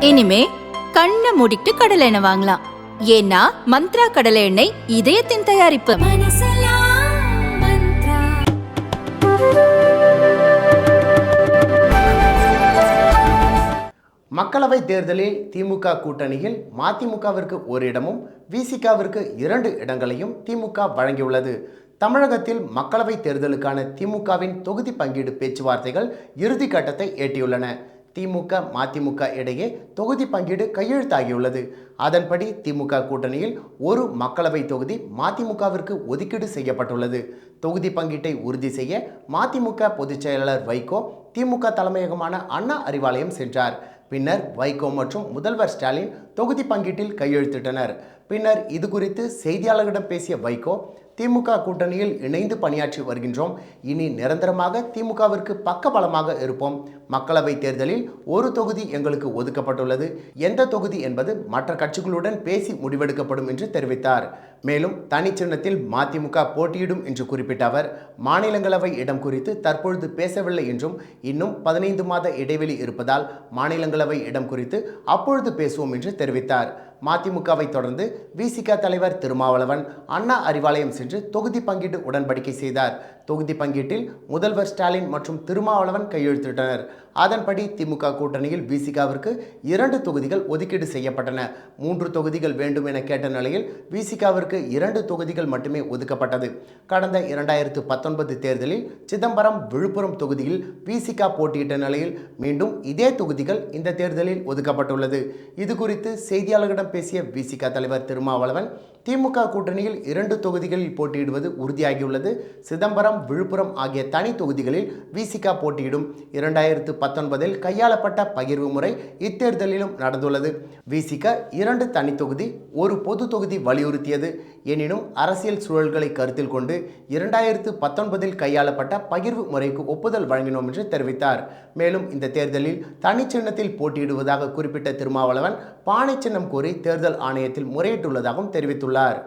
இனிமே கண்ணை மூடிட்டு கடலை எண்ணெய் வாங்கலாம். ஏன்னா மந்த்ரா கடலை எண்ணெய் இதயத்தின் தயாரிப்பு. மக்களவைத் தேர்தலில் திமுக கூட்டணியில் மதிமுகவிற்கு ஒரு இடமும் விசிகாவிற்கு இரண்டு இடங்களையும் திமுக வழங்கியுள்ளது. தமிழகத்தில் மக்களவைத் தேர்தலுக்கான திமுகவின் தொகுதி பங்கீடு பேச்சுவார்த்தைகள் இறுதி கட்டத்தை எட்டியுள்ளன. திமுக மதிமுக இடையே தொகுதி பங்கீடு கையெழுத்தாகியுள்ளது. அதன்படி திமுக கூட்டணியில் ஒரு மக்களவை தொகுதி மதிமுகவிற்கு ஒதுக்கீடு செய்யப்பட்டுள்ளது. தொகுதி பங்கீட்டை உறுதி செய்ய மதிமுக பொதுச் செயலாளர் வைகோ திமுக தலைமையகமான அண்ணா அறிவாலயம் சென்றார். பின்னர் வைகோ மற்றும் முதல்வர் ஸ்டாலின் தொகுதி பங்கீட்டில் கையெழுத்திட்டனர். பின்னர் இது குறித்து செய்தியாளர்களிடம் பேசிய வைகோ திமுக கூட்டணியில் இணைந்து பணியாற்றி வருகின்றோம். இனி நிரந்தரமாக திமுகவிற்கு பக்கபலமாக இருப்போம். மக்களவை தேர்தலில் ஒரு தொகுதி எங்களுக்கு ஒதுக்கப்பட்டுள்ளது. எந்த தொகுதி என்பது மற்ற கட்சிகளுடன் பேசி முடிவெடுக்கப்படும் என்று தெரிவித்தார். மேலும் தனிச்சின்னத்தில் மதிமுக போட்டியிடும் என்று குறிப்பிட்ட அவர் மாநிலங்களவை இடம் குறித்து தற்பொழுது பேசவில்லை என்றும் இன்னும் பதினைந்து மாத இடைவெளி இருப்பதால் மாநிலங்களவை இடம் குறித்து அப்பொழுது பேசுவோம் என்று தெரிவித்தார். மதிமுகவை தொடர்ந்து விசிக தலைவர் திருமாவளவன் அண்ணா அறிவாலயம் சென்று தொகுதி பங்கீட்டு உடன்படிக்கை செய்தார். தொகுதி பங்கீட்டில் முதல்வர் ஸ்டாலின் மற்றும் திருமாவளவன் கையெழுத்திட்டனர். அதன்படி திமுக கூட்டணியில் விசிகாவிற்கு இரண்டு தொகுதிகள் ஒதுக்கீடு செய்யப்பட்டன. மூன்று தொகுதிகள் வேண்டும் என கேட்ட நிலையில் விசிகாவிற்கு இரண்டு தொகுதிகள் மட்டுமே ஒதுக்கப்பட்டது. கடந்த இரண்டாயிரத்து பத்தொன்பது தேர்தலில் சிதம்பரம் விழுப்புரம் தொகுதியில் விசிகா போட்டியிட்ட நிலையில் மீண்டும் இதே தொகுதிகள் இந்த தேர்தலில் ஒதுக்கப்பட்டுள்ளது. இது குறித்து செய்தியாளர்களிடம் பேசிய விசிகா தலைவர் திருமாவளவன் திமுக கூட்டணியில் இரண்டு தொகுதிகளில் போட்டியிடுவது உறுதியாகியுள்ளது. சிதம்பரம் விழுப்புரம் ஆகிய தனி தொகுதிகளில் விசிகா போட்டியிடும். இரண்டாயிரத்து பத்தொன்பதில் கையாளப்பட்ட பகிர்வு முறை இத்தேர்தலிலும் நடந்துள்ளது. விசிக இரண்டு தனி தொகுதி ஒரு பொது தொகுதி வலியுறுத்தியது. எனினும் அரசியல் சூழல்களை கருத்தில் கொண்டு இரண்டாயிரத்து பத்தொன்பதில் கையாளப்பட்ட பகிர்வு முறைக்கு ஒப்புதல் வழங்கினோம் என்று தெரிவித்தார். மேலும் இந்த தேர்தலில் தனிச்சின்னத்தில் போட்டியிடுவதாக குறிப்பிட்ட திருமாவளவன் பானை சின்னம் கோரி தேர்தல் ஆணையத்தில் முறையிட்டுள்ளதாகவும் தெரிவித்துள்ளார்.